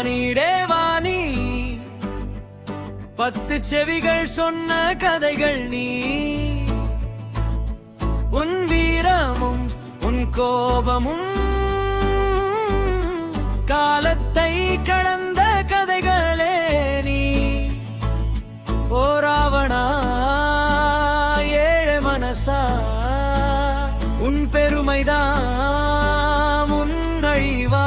தீயானீடே வாணி. பத்து செவிகள் சொன்ன கதைகள் நீ. உன் வீரமும் உன் கோபமும் காலத்தை கடந்த கதைகளே நீ. ஓராவணா ஏழை மனசா. உன் பெருமைதான் உன் அழிவா.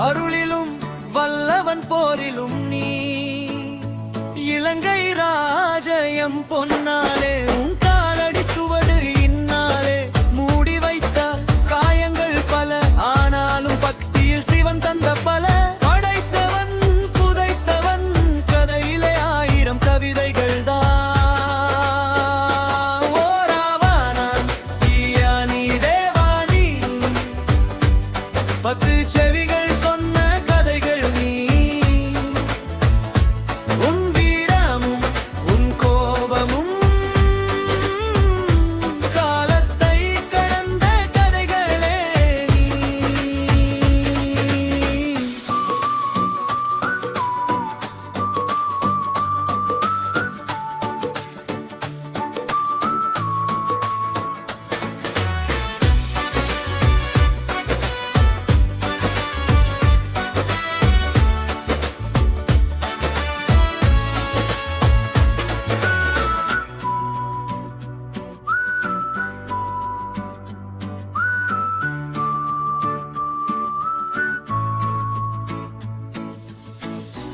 அருளிலும் வல்லவன் போரிலும் நீ. இலங்கை ராஜயம் பொன்னாலே உன் காலடி சுவடு இன்னாலே. மூடி வைத்தால் காயங்கள் பல ஆனாலும் பக்தியில் சிவன் தந்த பல. படைத்தவன் புதைத்தவன் கதையிலே ஆயிரம் கவிதைகள் பத்து செவி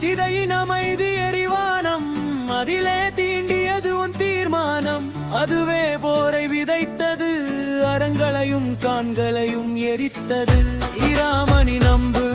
சிதையின் அமைதி எரிவானம் அதிலே தீண்டியது உன் தீர்மானம். அதுவே போரை விதைத்தது. அரங்களையும் கான்களையும் எரித்தது. இராமணி நம்பு